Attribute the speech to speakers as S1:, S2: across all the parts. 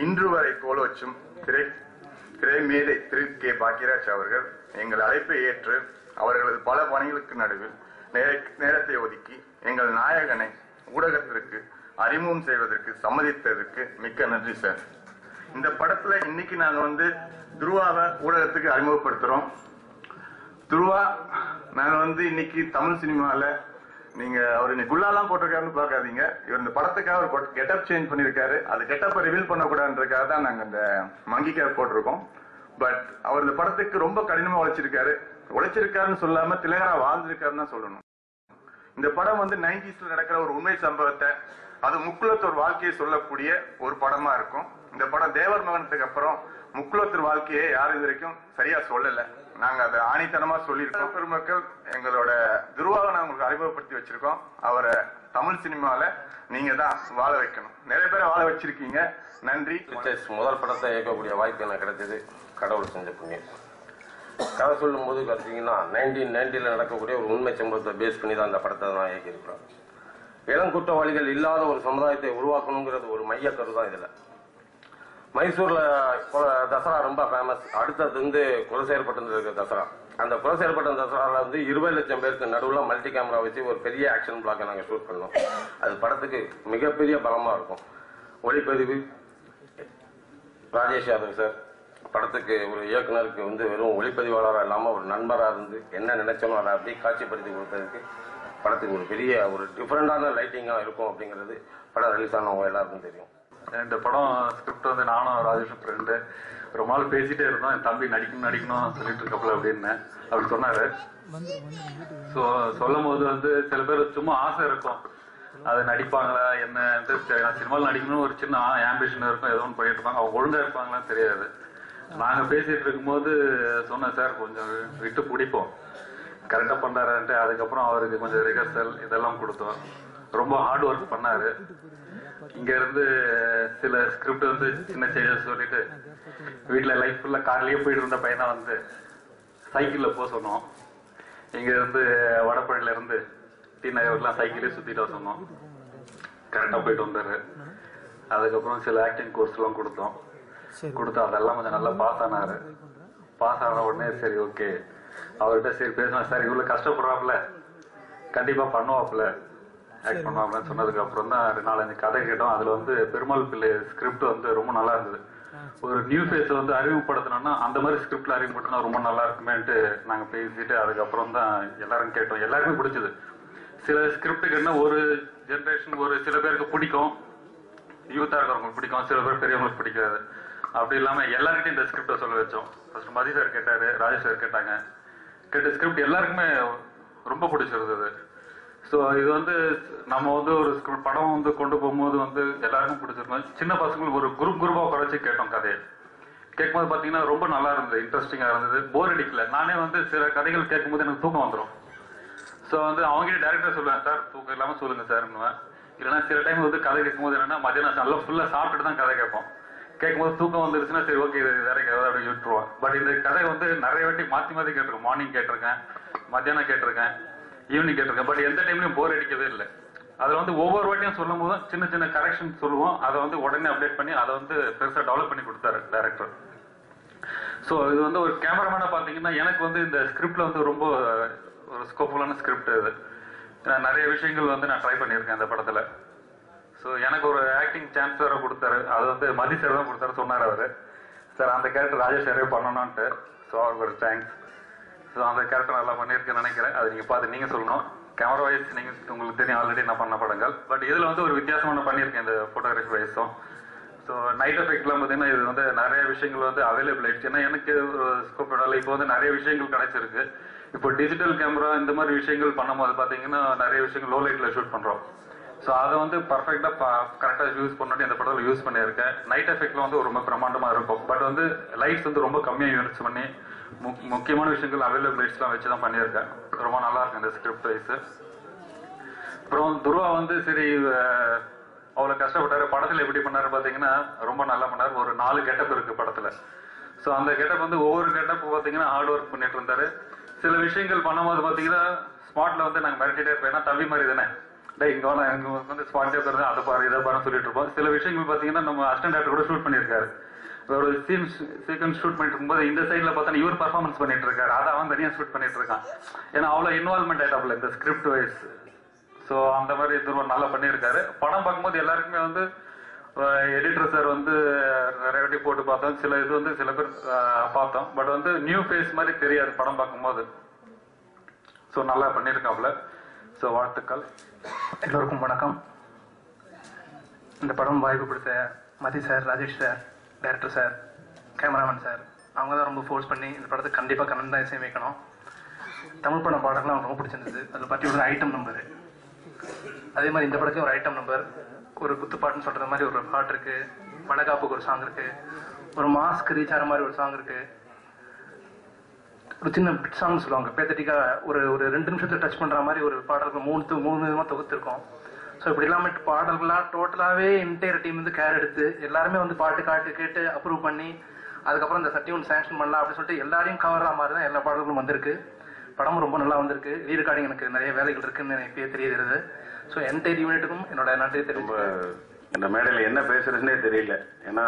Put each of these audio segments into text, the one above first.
S1: இன்று வரை கோலோச்சும் திரை திரைமேதை திரு கே பாக்கியராஜ் அவர்கள் எங்கள் அழைப்பை ஏற்று அவர்களது பல பணிகளுக்கு நடுவில் நேர- நேரத்தை ஒதுக்கி எங்கள் நாயகனை ஊடகத்திற்கு அறிமுகம் செய்வதற்கு சம்மதித்ததற்கு மிக்க நன்றி சார். இந்த படத்துல இன்னைக்கு நாங்க வந்து துருவாவை ஊடகத்துக்கு அறிமுகப்படுத்துறோம். துருவா நாங்க வந்து இன்னைக்கு தமிழ் சினிமாவில் நீங்க அவர் இன்னைக்கு குல்லாலாம் போட்டிருக்காருன்னு பார்க்காதீங்க. இவர் இந்த படத்துக்காக ஒரு கெட்டப் சேஞ்ச் பண்ணிருக்காரு அது கெட்டப்பை ரிவீல் பண்ணக்கூடாதுன்றதுக்காக தான் நாங்க இந்த மங்கி கேப் போட்டிருக்கோம். பட் அவர் இந்த படத்துக்கு ரொம்ப கடினமா உழைச்சிருக்காரு. உழைச்சிருக்காருன்னு சொல்லாம திலகரா வாழ்ந்திருக்காருன்னு தான் சொல்லணும். இந்த படம் வந்து நைன்டிஸ்ல நடக்கிற ஒரு உண்மை சம்பவத்தை அது முக்குலத்தோர் வாழ்க்கையை சொல்லக்கூடிய ஒரு படமா இருக்கும். இந்த படம் தேவர் மகனத்துக்கு அப்புறம் முக்குலத்தோர் வாழ்க்கையை யாரும் இது வரைக்கும் சரியா சொல்லலை. நாங்க அதை ஆணித்தனமா சொல்லியிருக்கோம். பெருமக்கள் எங்களோட துருவாவை நாங்க உங்களுக்கு அறிமுகப்படுத்தி வச்சிருக்கோம். அவரை தமிழ் சினிமால நீங்க தான் வாழ வைக்கணும். நிறைய பேரை வாழ வச்சிருக்கீங்க. நன்றி.
S2: முதல் படத்தை இயக்கக்கூடிய வாய்ப்பு எனக்கு கிடைச்சது கடவுள் செஞ்ச புண்ணியம். கதை சொல்லும் போது பார்த்தீங்கன்னா நைன்டீன் நைன்டியில் நடக்கக்கூடிய ஒரு உண்மை சம்பவத்தை பேஸ் பண்ணி தான் அந்த படத்தை நான் இயக்கியிருக்கிறேன் இளம் குற்றவாளிகள் இல்லாத ஒரு சமுதாயத்தை உருவாக்கணுங்கிறது ஒரு மைய கரு தான் இதில். மைசூர்ல தசரா ரொம்ப ஃபேமஸ் அடுத்தது வந்து குலசேர்பட்டம் இருக்கிற தசரா. அந்த குலசேர்பட்டம் தசரால வந்து இருபது லட்சம் பேருக்கு நடுவில் மல்டி கேமரா வச்சு ஒரு பெரிய ஆக்ஷன் பிளாக்கை நாங்கள் ஷூட் பண்ணோம். அது படத்துக்கு மிகப்பெரிய பலமா இருக்கும். ஒளிப்பதிவு ராஜேஷ் யாதவ் சார் படத்துக்கு ஒரு இயக்குனருக்கு வந்து வெறும் ஒளிப்பதிவாளராக இல்லாமல் ஒரு நண்பராக இருந்து என்ன நினைச்சோமோ அதை அப்படியே காட்சிப்படுத்தி கொடுத்ததுக்கு படத்துக்கு ஒரு பெரிய ஒரு டிஃப்ரெண்டான லைட்டிங்காக இருக்கும் அப்படிங்கிறது படம் ரிலீஸ் ஆனவங்க எல்லாருக்கும் தெரியும்.
S3: இந்த படம் ஸ்கிரிப்ட் வந்து நானும் ராஜேஷும் ஃப்ரெண்டு ரொம்ப நாள் பேசிட்டே இருந்தோம். என் தம்பி நடிக்கணும் நடிக்கணும் சொல்லிட்டு இருக்கப்பல அப்படின்னு அப்படி சொன்னாரு. ஸோ சொல்லும் போது வந்து சில பேர் சும்மா ஆசை இருக்கும். அது நடிப்பாங்களா என்ன சினிமாவில் நடிக்கணும்னு ஒரு சின்ன ஆம்பிஷன் இருக்கும் ஏதோ ஒன்று பண்ணிட்டு இருப்பாங்க. அவங்க ஒழுங்கா இருப்பாங்களான்னு தெரியாது. நாங்க பேசிட்டு இருக்கும்போது சொன்னேன் சார் கொஞ்சம் விட்டு பிடிப்போம். கரெக்டா பண்றாருன்ட்டு அதுக்கப்புறம் அவருக்கு கொஞ்சம் ரிஹர்சல் இதெல்லாம் கொடுத்தோம். ரொம்ப ஹார்ட் ஒர்க் பண்ணாரு. இங்க இருந்து சில ஸ்கிரிப்ட் வந்து சின்ன சேஞ்சஸ் சொல்லிட்டு வீட்டுல லைஃப் ஃபுல்லா கார்லயே போயிட்டு இருந்த பையனா வந்து சைக்கிள்ல போக சொன்னோம். இங்க இருந்து வடபழனில இருந்து டி நகர்லாம் சைக்கிளே சுத்திட்டு வர சொன்னோம். கரெக்டா போயிட்டு வந்தாரு. அதுக்கப்புறம் சில ஆக்டிங் கோர்ஸ் எல்லாம் கொடுத்தோம். கொடுத்து அதெல்லாம் கொஞ்சம் நல்லா பாஸ் ஆனாரு. பாஸ் ஆன உடனே சரி ஓகே அவர்கிட்ட சரி பேசினா சார் இவ்வளவு கஷ்டப்படுறாப்புல. கண்டிப்பா பண்ணுவாப்புல. ஆக்ட் பண்ணுவாப்புலன்னு சொன்னதுக்கு அப்புறம் தான் ரெண்டு நாலஞ்சு கதை கேட்டோம். அதுல வந்து பெருமாள் பிள்ளை ஸ்கிரிப்ட் வந்து ரொம்ப நல்லா இருந்தது. ஒரு நியூ ஃபேஸ் வந்து அறிமுகப்படுத்தணும்னா அந்த மாதிரி ஸ்கிரிப்ட்ல அறிமுகப்படுத்தினா ரொம்ப நல்லா இருக்குமேன்ட்டு நாங்க பேசிட்டு அதுக்கப்புறம் தான் எல்லாரும் கேட்டோம். எல்லாருக்குமே பிடிச்சது. சில ஸ்கிரிப்டுக்கு என்ன ஒரு ஜெனரேஷன் ஒரு சில பேருக்கு பிடிக்கும். யூத்தா இருக்கிறவங்களுக்கு பிடிக்கும். சில பேர் பெரியவங்களுக்கு பிடிக்காது. அப்படி இல்லாம எல்லார்கிட்டையும் இந்த ஸ்கிரிப்டை சொல்ல வச்சோம். ஃபர்ஸ்ட் மதி சார் கேட்டாரு ராஜேஷ் சார் கேட்டாங்க. கேட்ட ஸ்கிரிப்ட் எல்லாருக்குமே ரொம்ப பிடிச்சிருந்தது. ஸோ இது வந்து நம்ம வந்து ஒரு படம் வந்து கொண்டு போகும்போது வந்து எல்லாருக்கும் பிடிச்சிருக்கும் சின்ன பசங்களுக்கு ஒரு குரூப் குரூப்பா குறைச்சி கேட்டோம் கதையை. கேட்கும்போது பாத்தீங்கன்னா ரொம்ப நல்லா இருந்தது இன்ட்ரெஸ்டிங்கா இருந்தது. போர் அடிக்கல. நானே வந்து சில கதைகள் கேட்கும்போது எனக்கு தூக்கம் வந்துடும் ஸோ வந்து அவங்ககிட்ட டேரக்டர் சொல்லுவேன் சார் தூக்கம் இல்லாம சொல்லுங்க சார்னுவேன் இல்லைன்னா சில டைம் வந்து கதை கேட்கும்போது என்னன்னா மத்தியானம் நல்லா ஃபுல்லா சாப்பிட்டுட்டு தான் கதை கேட்போம். கேட்கும்போது தூக்கம் வந்துருச்சுன்னா சரி ஓகே இது வேற கதை அப்படின்னு விட்டுருவோம் பட் இந்த கதை வந்து நிறைய வாட்டி மாத்தி மாத்தி கேட்டிருக்கேன். மார்னிங் கேட்டிருக்கேன் மத்தியானம் கேட்டிருக்கேன். ஈவினிங் கேட்டிருக்கேன். பட் எந்த டைம்லயும் போர் அடிக்கவே இல்லை. அதுல வந்து ஒவ்வொரு வாட்டியும் சொல்லும் போதும் சின்ன சின்ன கரெக்ஷன் சொல்லுவோம். அதை வந்து உடனே அப்டேட் பண்ணி அதை வந்து பெருசா டெவலப் பண்ணி கொடுத்தாரு டேரக்டர் ஸோ இது வந்து ஒரு கேமராமேனா பாத்தீங்கன்னா எனக்கு வந்து இந்த ஸ்கிரிப்ட்ல வந்து ரொம்ப ஒரு ஸ்கோப்ஃபுல்லான ஸ்கிரிப்ட் இது. நிறைய விஷயங்கள் வந்து நான் ட்ரை பண்ணியிருக்கேன் அந்த படத்துல. ஸோ எனக்கு ஒரு ஆக்டிங் சான்ஸ் வேற கொடுத்தாரு. அது வந்து மதி சார் தான் கொடுத்தாரு சொன்னார் அவரு. சார் அந்த கேரக்டர் ராஜேஷ் சாரே பண்ணணும்ட்டு ஸோ அவருக்கு ஒரு தேங்க்ஸ் ஸோ அந்த கேரக்டர் நல்லா பண்ணியிருக்கேன்னு நினைக்கிறேன். அது நீங்க பார்த்து நீங்க சொல்லணும். கேமரா வைஸ் நீங்க உங்களுக்கு தெரியும் ஆல்ரெடி நான் பண்ண படங்கள். பட் இதுல வந்து ஒரு வித்தியாசமான பண்ணியிருக்கேன் இந்த போட்டோகிராஃபி வைஸும் ஸோ நைட் எஃபெக்ட்லாம் பார்த்தீங்கன்னா இது வந்து நிறைய விஷயங்கள் வந்து அவைலபிள் ஆயிடுச்சு. ஏன்னா எனக்கு ஸ்கோப் இப்போ வந்து நிறைய விஷயங்கள் கிடைச்சிருக்கு. இப்போ டிஜிட்டல் கேமரா இந்த மாதிரி விஷயங்கள் பண்ணும்போது பார்த்தீங்கன்னா நிறைய விஷயங்கள் லோ லைட்ல ஷூட் பண்றோம். ஸோ அதை வந்து பர்ஃபெக்டாக கரெக்டாக யூஸ் பண்ணி இந்த படத்தில் யூஸ் பண்ணியிருக்கேன். நைட் எஃபெக்ட்ல வந்து ரொம்ப பிரமாண்டமாக இருக்கும். பட் வந்து லைட்ஸ் வந்து ரொம்ப கம்மியாக யூனிட்ஸ் பண்ணி முக்கியமான விஷயங்கள் அவைலபிள் லைட்ஸ்லாம் வச்சு தான் பண்ணியிருக்கேன். ரொம்ப நல்லா இருக்கு இந்த ஸ்கிரிப்ட் வைஸ் அப்புறம் துருவா வந்து சரி அவ்வளோ அவ்வளவு கஷ்டப்பட்டாரு. படத்துல எப்படி பண்ணாரு பாத்தீங்கன்னா ரொம்ப நல்லா பண்ணாரு. ஒரு நாலு கெட்டப் இருக்கு படத்துல. சோ அந்த கெட்டப் வந்து ஒவ்வொரு கெட்டப் பாத்தீங்கன்னா ஹார்ட் ஒர்க் பண்ணிட்டு இருந்தாரு. சில விஷயங்கள் பண்ணும்போது பாத்தீங்கன்னா ஸ்பாட்ல வந்து நாங்க மிரட்டிட்டே இருப்போம். ஏன்னா தம்பி மாதிரி தானே. டேய் இங்க எங்க வந்து ஸ்பாட்டே உட்காருங்க அதை பாரு இதை பாருன்னு சொல்லிட்டு இருப்போம். சில விஷயங்கள் பாத்தீங்கன்னா நம்ம அசிஸ்டன்ட் டேரக்டர் கூட ஷூட் பண்ணியிருக்காரு. ஒரு சீன் சீக்வன்ஸ் ஷூட் பண்ணிட்டு இருக்கும்போது இந்த சைடில் பார்த்தா இவர் பர்ஃபார்மன்ஸ் பண்ணிட்டு இருக்காரு அதை அவன் தனியா ஷூட் பண்ணிட்டு இருக்கான் ஏன்னா அவ்வளவு இன்வால்மெண்ட் ஆயிட்டாப்ல இந்த ஸ்கிரிப்ட் வைஸ் ஸோ அந்த மாதிரி இது நல்லா பண்ணியிருக்காரு. படம் பார்க்கும்போது எல்லாருக்குமே வந்து எடிட்டர் சார் வந்து நிறைய வாட்டி போட்டு பார்த்தோம். சில இது வந்து சில பேர் பார்த்தோம். பட் வந்து நியூ ஃபேஸ் மாதிரி தெரியாது படம் பார்க்கும்போது. ஸோ நல்லா பண்ணியிருக்காப்ல ஸோ வாழ்த்துக்கள்.
S4: எல்லோருக்கும் வணக்கம். இந்த படம் வாய்ப்பு கொடுத்த Mathi sir Rajesh sir director sir cameraman sir அவங்க தான் ரொம்ப ஃபோர்ஸ் பண்ணி இந்த படத்தை கண்டிப்பாக கண்ணன் தான் இசை வைக்கணும். தமிழ் படம் பாடல்கள்லாம் எனக்கு ரொம்ப பிடிச்சிருந்தது. அதில் பற்றி ஐட்டம் நம்பர் அதே மாதிரி இந்த படத்தையும் ஒரு ஐட்டம் நம்பர் ஒரு குத்துப்பாட்டுன்னு சொல்கிற மாதிரி ஒரு பாட்டு இருக்கு. வடகாப்புக்கு ஒரு சாங் இருக்கு. ஒரு மாஸ்க் ரீச் ஆகிற மாதிரி ஒரு சாங் இருக்கு. ஒரு சின்ன பிட் சாங் சொல்லுவாங்க. பேத்தட்டிக்கா ஒரு ஒரு ரெண்டு நிமிஷத்தை டச் பண்ணுற மாதிரி ஒரு பாடல்கள் மூணு மூணு விதமாக தொகுத்திருக்கோம். ஸோ இப்படி இல்லாம பாடல்களா டோட்டலாவே இன்டையர் டீம் வந்து கேர் எடுத்து எல்லாருமே வந்து பாட்டு காட்டு கேட்டு அப்ரூவ் பண்ணி அதுக்கப்புறம் இந்த சர்டிஃபிகேட் சேங்ஷன் பண்ணலாம் அப்படின்னு சொல்லிட்டு எல்லாரையும் கவர் ஆகிற மாதிரி தான் எல்லா பாடல்களும் வந்திருக்கு. படமும் ரொம்ப நல்லா வந்திருக்கு. ரீ ரெக்கார்டிங் எனக்கு நிறைய வேலைகள் இருக்குன்னு எனக்கு இப்பயே தெரிய வருது ஸோ என்டையர் யூனிட்டுக்கும் என்னோட நன்றி தெரிவிச்சு
S5: இந்த மேடையில் என்ன பேசுறதுன்னே தெரியல. ஏன்னா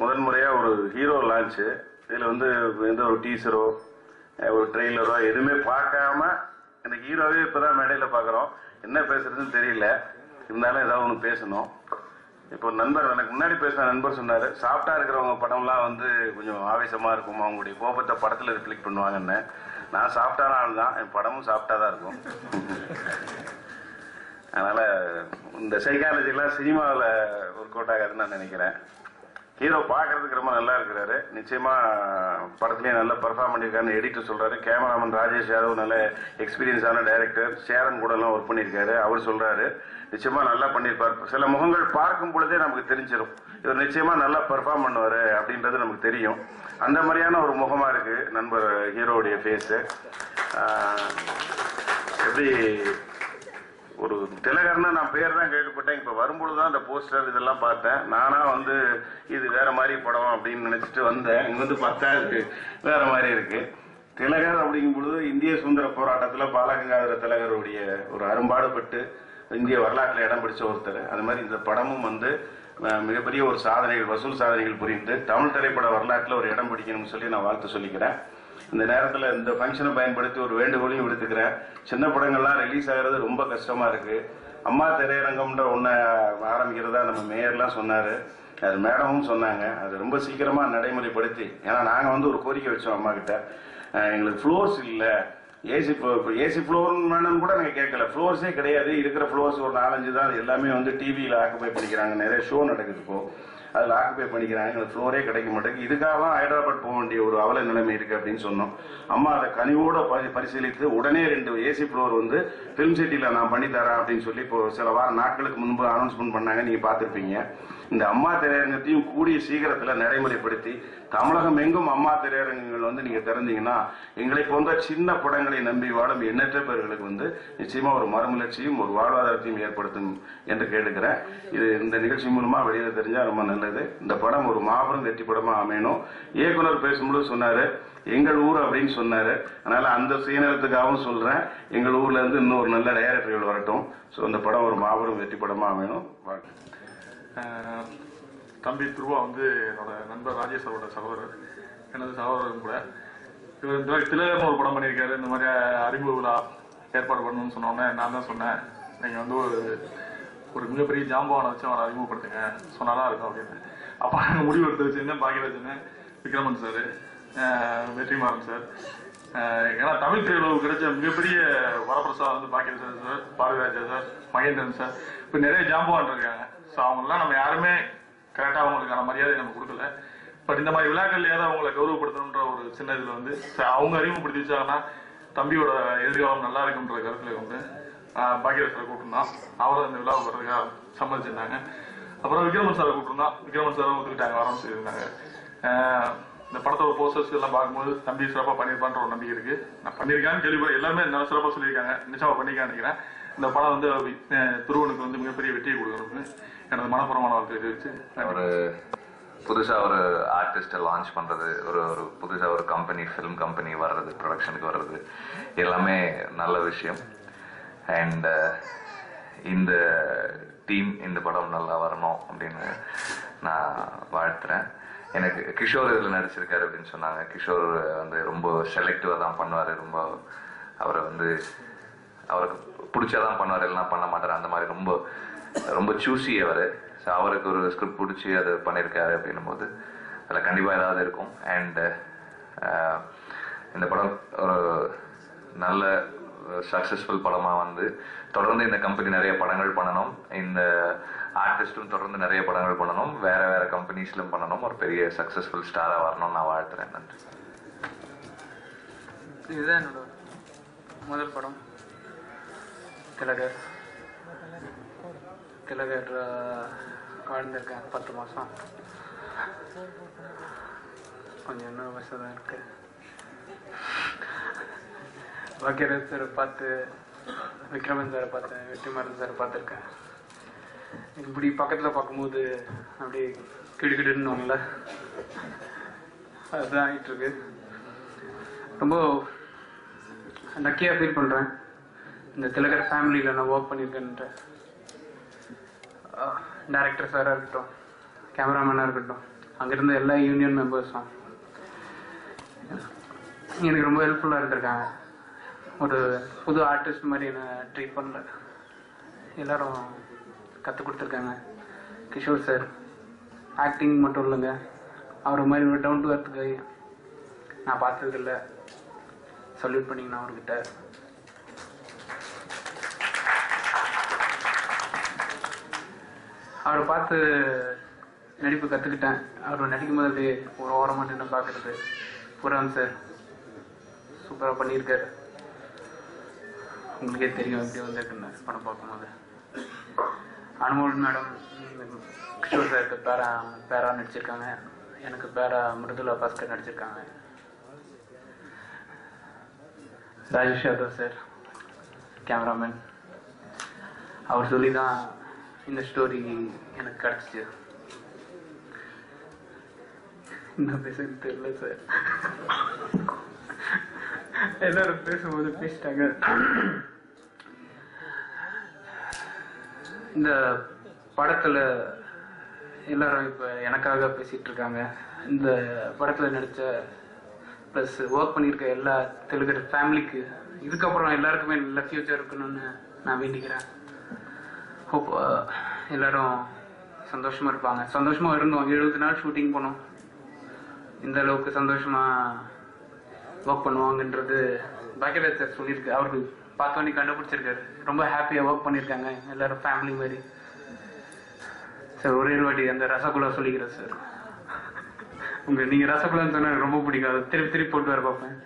S5: முதன் முறையா ஒரு ஹீரோ லான்ச்சு இதுல வந்து எந்த ஒரு டீசரோ ஒரு ட்ரெய்லரோ எதுவுமே பார்க்காம இந்த ஹீரோவே இப்பதான் மேடையில பாக்குறோம். என்ன பேசுறதுன்னு தெரியல. இருந்தாலும் ஏதாவது ஒன்று பேசணும். இப்போ நண்பர் எனக்கு முன்னாடி பேசின நண்பர் சொன்னாரு சாஃப்டா இருக்கிறவங்க படம்லாம் வந்து கொஞ்சம் ஆவேசமா இருக்கும் அவங்களுடைய கோபத்தை படத்துல ரிஃப்ளெக்ட் பண்ணுவாங்கன்னு. நான் சாஃப்டான ஆள் தான் என் படமும் சாஃப்டா தான் இருக்கும். அதனால இந்த சைக்காலஜி எல்லாம் சினிமாவில் ஒர்க் அவுட் ஆகாதுன்னு நான் நினைக்கிறேன். ஹீரோ பார்க்கறதுக்கு ரொம்ப நல்லா இருக்கிறாரு. நிச்சயமா படத்துலயே நல்லா பெர்ஃபார்ம் பண்ணியிருக்காருன்னு எடிட்டர் சொல்றாரு. கேமராமேன் ராஜேஷ் யாதவ் நல்ல எக்ஸ்பீரியன்ஸான டைரக்டர் சேரன் கூட எல்லாம் ஒர்க் பண்ணியிருக்காரு. அவர் சொல்றாரு நிச்சயமா நல்லா பண்ணியிருப்பார். சில முகங்கள் பார்க்கும் பொழுதே நமக்கு தெரிஞ்சிடும் இவர் நிச்சயமா நல்லா பெர்ஃபார்ம் பண்ணுவாரு அப்படின்றது நமக்கு தெரியும். அந்த மாதிரியான ஒரு முகமா இருக்கு நண்பர் ஹீரோவுடைய ஃபேஸு எப்படி ஒரு திலகர்னு நான் பேர் தான் கேள்விப்பட்டேன். இப்ப வரும்பொழுது தான் அந்த போஸ்டர் இதெல்லாம் பார்த்தேன். நானா வந்து இது வேற மாதிரி படம் அப்படின்னு நினைச்சிட்டு வந்தேன். இங்க வந்து பார்த்தா இருக்கு வேற மாதிரி இருக்கு. திலகர் அப்படிங்கும் பொழுது இந்திய சுதந்திர போராட்டத்துல பாலகங்காதர திலகருடைய ஒரு அரும்பாடுபட்டு இந்திய வரலாற்றில் இடம் பிடிச்ச ஒருத்தர். அது மாதிரி இந்த படமும் வந்து மிகப்பெரிய ஒரு சாதனைகள் வசூல் சாதனைகள் புரிந்து தமிழ் திரைப்பட வரலாற்றில் ஒரு இடம் பிடிக்கணும்னு சொல்லி நான் வாழ்த்து சொல்லிக்கிறேன். இந்த நேரத்தில் இந்த ஃபங்க்ஷனை பயன்படுத்தி ஒரு வேண்டுகோளையும் விடுத்துக்கிறேன் சின்ன படங்கள்லாம் ரிலீஸ் ஆகிறது ரொம்ப கஷ்டமா இருக்கு. அம்மா திரையரங்கம்ன்ற ஒன்றை ஆரம்பிக்கிறதா நம்ம மேயர்லாம் சொன்னாரு. அது மேடமும் சொன்னாங்க. அது ரொம்ப சீக்கிரமா நடைமுறைப்படுத்தி. ஏன்னா நாங்கள் வந்து ஒரு கோரிக்கை வச்சோம் அம்மா கிட்ட. எங்களுக்கு ஃப்ளோர்ஸ் இல்லை. ஏசி ஏசி ஃப்ளோர் வேணும்னு கூட நாங்கள் கேட்கல. ஃப்ளோர்ஸே கிடையாது. இருக்கிற ஃப்ளோர்ஸ் ஒரு நாலஞ்சு தான். எல்லாமே வந்து டிவியில் ஆக்குபை பண்ணிக்கிறாங்க. நிறைய ஷோ நடக்குது இப்போ. அதில் ஆக்குபை பண்ணிக்கிறாங்க எங்களுக்கு ஃப்ளோரே கிடைக்க மாட்டேங்குது. இதுக்காக தான் ஹைதராபாத் போக வேண்டிய ஒரு அவல நிலைமை இருக்குது அப்படின்னு சொன்னோம். அம்மா அதை கனிவோடு பரி- பரிசீலித்து உடனே ரெண்டு ஏசி ஃப்ளோர் வந்து ஃபிலிம் சிட்டியில் நான் பண்ணித்தரேன் அப்படின்னு சொல்லி இப்போ சில வாரம் நாட்களுக்கு முன்பு அனௌன்ஸ்மெண்ட் பண்ணாங்க. நீங்கள் பார்த்துருப்பீங்க. இந்த அம்மா திரையரங்கத்தையும் கூடிய சீக்கிரத்தில் நடைமுறைப்படுத்தி தமிழகம் எங்கும் அம்மா திரையரங்கங்கள் வந்து நீங்கள் திறந்தீங்கன்னா எங்களை போன்ற சின்ன படங்களை நம்பி வாழும் எண்ணற்ற பேர்களுக்கு வந்து நிச்சயமாக ஒரு மறுமலர்ச்சியும் ஒரு வாழ்வாதாரத்தையும் ஏற்படுத்தும் என்று கேட்டுக்கிறேன். இது இந்த நிகழ்ச்சி மூலமாக வெளியில் தெரிஞ்சால் ரொம்ப நல்லது இந்த படம் ஒரு மாபெரும் வெற்றி படமா அமையணும். இயக்குனர் பேசும்போது சொன்னாரு எங்கள் ஊர் அப்படின்னு சொன்னாரு. அதனால அந்த சுயநலத்துக்காகவும் சொல்றேன். எங்கள் ஊர்ல இருந்து இன்னொரு நல்ல டைரக்டர்கள் வரட்டும். ஸோ இந்த படம் ஒரு மாபெரும் வெற்றி படமா அமையணும்.
S6: தம்பி துருவா வந்து என்னோட நண்பர் ராஜேஷ் அவரோட சகோதரர். எனது சகோதரரும் கூட. இவர் இந்த மாதிரி திலகர்னு ஒரு படம் பண்ணியிருக்காரு. இந்த மாதிரி அறிமுக விழா ஏற்பாடு பண்ணணும்னு சொன்னோன்னே நான் தான் சொன்னேன். நீங்க வந்து ஒரு ஒரு மிகப்பெரிய ஜாம்பவானை வச்சு அவரை அறிமுகப்படுத்துங்க. சொன்னாதான் இருக்கும் அப்படின்னு. அப்போ நாங்கள் முடிவு எடுத்து வச்சுருந்தேன் பாக்கியராஜன் விக்ரமன் சார் வெற்றிமாறன் சார் ஏன்னா தமிழ் திரையுலகு கிடைச்ச மிகப்பெரிய வரப்பிரசாதம் வந்து Bhagyarajan sir Bharathiraja sir Mahendran sir இப்போ நிறைய ஜாம்பவான் இருக்காங்க. ஸோ அவங்கெல்லாம் நம்ம யாருமே கரெக்டாக அவங்களுக்கான மரியாதை நம்ம கொடுக்கல. பட் இந்த மாதிரி விழாக்கள்லையாவது அவங்களை கௌரவப்படுத்தணுன்ற ஒரு சின்ன இதில் வந்து அவங்க அறிமுகப்படுத்தி வச்சாங்கன்னா தம்பியோட எதிர்காலம் நல்லா இருக்குன்ற கருத்துல வந்து பாக்கியரசரை கூப்பிட்டுருந்தோம் அவரும் இந்த விழாவை வர்றதுக்காக சம்மதிச்சிருந்தாங்க. அப்புறம் விக்ரமன் சாரை கூப்பிட்டுருந்தான். விக்ரமன் சாரும் ஒத்துக்கிட்டாங்க வரோம்னு சொல்லியிருந்தாங்க. இந்த படத்தோட போஸ்டர்ஸ் எல்லாம் பார்க்கும்போது தம்பி சிறப்பாக பண்ணியிருப்பான்ற ஒரு நம்பிக்கை இருக்கு. நான் பண்ணியிருக்கான்னு கேள்விப்பட எல்லாமே நல்லா சிறப்பாக சொல்லியிருக்காங்க. நிச்சயமாக பண்ணியிருக்கான்னு நினைக்கிறேன். இந்த படம் வந்து துருவனுக்கு வந்து மிகப்பெரிய வெற்றியை கொடுக்கணும்னு எனது மனப்பூர்வமான வாழ்க்கை தெரிவிச்சு
S7: ஒரு புதுசாக ஒரு ஆர்டிஸ்ட்டை லான்ச் பண்ணுறது ஒரு ஒரு புதுசாக ஒரு கம்பெனி ஃபிலிம் கம்பெனி வர்றது ப்ரொடக்ஷனுக்கு வர்றது எல்லாமே நல்ல விஷயம். அண்ட் uh, இந்த டீம் இந்த படம் நல்லா வரணும் அப்படின்னு நான் வாழ்த்துறேன். எனக்கு கிஷோர் இதில் நடிச்சிருக்காரு அப்படின்னு சொன்னாங்க. கிஷோர் வந்து ரொம்ப செலக்டிவாக தான் பண்ணுவார். ரொம்ப அவரை வந்து அவருக்கு பிடிச்சாதான் பண்ணுவார் எல்லாம் பண்ண மாட்டார். அந்த மாதிரி ரொம்ப ரொம்ப சூசி அவர். ஸோ அவருக்கு ஒரு ஸ்கிரிப்ட் பிடிச்சி அதை பண்ணியிருக்காரு அப்படின்னும் போது அதில் கண்டிப்பாக ஏதாவது இருக்கும். அண்ட் uh, இந்த படம் ஒரு நல்ல சக்ஸஸ்ஃபுல் படமாக வந்து தொடர்ந்து இந்த கம்பெனி நிறைய படங்கள் பண்ணணும். இந்த ஆர்டிஸ்ட்டும் தொடர்ந்து நிறைய படங்கள் பண்ணணும். வேற வேற கம்பெனிஸ்லும் பண்ணணும். ஒரு பெரிய சக்ஸஸ்ஃபுல் ஸ்டாராக வரணும்னு நான் வாழ்த்துறேன். நன்றி.
S8: இதுதான் என்னோட முதல் படம். திலகர். திலகர் வாழ்ந்திருக்கேன். பத்து மாதம் கொஞ்சம் இன்னும் வருஷம் தான் இருக்கு சார் பார்த்து விக்ரமன் சாரை பார்த்தேன் வெற்றிமாறன் சாரை பார்த்துருக்கேன் இப்படி பக்கத்தில் பார்க்கும்போது அப்படியே கிடுகிடுன்னுவாங்கள்ல அதுதான் ஆகிட்டு இருக்கு ரொம்ப லக்கியாக ஃபீல் பண்ணுறேன் இந்த திலகர் ஃபேமிலியில் நான் ஒர்க் பண்ணியிருக்கேன்ற டேரக்டர் சாராக இருக்கட்டும் கேமராமேனாக இருக்கட்டும் அங்கேருந்து எல்லா யூனியன் மெம்பர்ஸும் எனக்கு ரொம்ப ஹெல்ப்ஃபுல்லாக இருந்திருக்காங்க. ஒரு புது ஆர்டிஸ்ட் மாதிரி என்னை ட்ரீட் பண்ணல எல்லாரும் கற்றுக் கொடுத்துருக்காங்க. கிஷோர் சார் ஆக்டிங் மட்டும் இல்லைங்க. அவர் மாதிரி ஒரு டவுன் டு அர்த் கை நான் பார்த்ததில்ல. சல்யூட் பண்ணிக்கணும் அவர்கிட்ட. அவரை பார்த்து நடிப்பு கற்றுக்கிட்டேன் அவர் நடிக்கும் போது ஒரு ஓரமாக நின்று பார்க்குறது. புரான் சார் சூப்பராக பண்ணியிருக்காரு. உங்களுக்கே தெரியும் எப்படி வந்திருக்குன்னு படம் பார்க்கும்போது. அனுமோல் மேடம் கிஷோர் சாருக்கு பேரா பேரா நடிச்சிருக்காங்க. எனக்கு பேரா மிருதுலா பாஸ்கர் நடிச்சிருக்காங்க. ராஜேஷ் யாதவ் சார் கேமராமேன் அவர் சொல்லி தான் இந்த ஸ்டோரி எனக்கு கிடச்சிச்சு. என்ன பேசுறது தெரியல சார் எல்லாரும் பேசும்போது பேசிட்டாங்க. இந்த படத்துல எல்லாரும் இப்ப எனக்காக பேசிட்டு இருக்காங்க. இந்த படத்துல நடிச்ச ப்ளஸ் ஒர்க் பண்ணியிருக்க எல்லா தெலுங்கு ஃபேமிலிக்கு இதுக்கப்புறம் எல்லாருக்குமே நல்ல ஃபியூச்சர் இருக்கணும்னு நான் வேண்டிக்கிறேன். ஹோப் எல்லாரும் சந்தோஷமா இருப்பாங்க. சந்தோஷமா இருந்தோம். எழுபது நாள் ஷூட்டிங் போனோம். இந்த அளவுக்கு சந்தோஷமா ஒர்க் பண்ணுவாங்கன்றது பாக்கியராஜ் சார் சொல்லியிருக்கு. அவருக்கு பார்த்தோன்னே கண்டுபிடிச்சிருக்காரு. ரொம்ப ஹாப்பியாக ஒர்க் பண்ணியிருக்காங்க எல்லாரும் ஃபேமிலி மாதிரி. சார் ஒரே ஒரு வாட்டி அந்த ரசகுல்லா சொல்லிக்கிறேன் சார். உங்க நீங்க ரசகுல்லான்னு சொன்னா எனக்கு ரொம்ப பிடிக்கும். அதை திருப்பி திருப்பி போட்டு வர பார்ப்பேன்.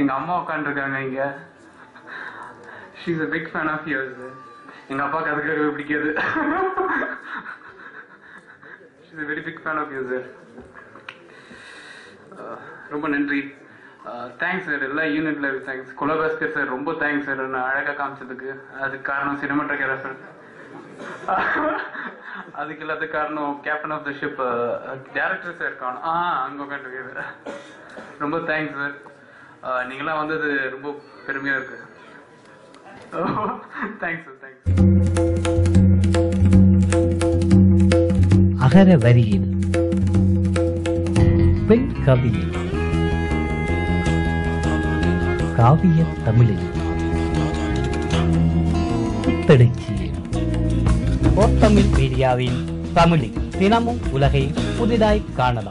S8: எங்க அம்மா உட்காந்துருக்காங்க இங்க. She's a big fan of yours. எங்க அப்பாவுக்கு அதுக்காகவே பிடிக்காது. She's a very big fan of you sir ரொம்ப நன்றி. Uh, தேங்க்ஸ் சார் எல்லா யூனிட்ல தேங்க்ஸ் குலபாஸ்கர் சார் ரொம்ப தேங்க்ஸ் சார் நான் அழகா காமிச்சதுக்கு. அதுக்கு காரணம் சினிமாட்டோகிராஃபர் அதுக்கு இல்லாத காரணம் captain of the ship director sir காணும் ஆ அங்க உட்காந்துருக்கு ரொம்ப தேங்க்ஸ் சார் நீங்களாம் வந்தது ரொம்ப பெருமையா இருக்கு. தேங்க்ஸ் சார் தேங்க்ஸ்
S9: அகர வரியில் பெண் கவியில் காவிய தமிழில். புத்தெழுச்சியில் தமிழ் மீடியாவின் தமிழில் தினமும் உலகை புதிதாய் காணலாம்.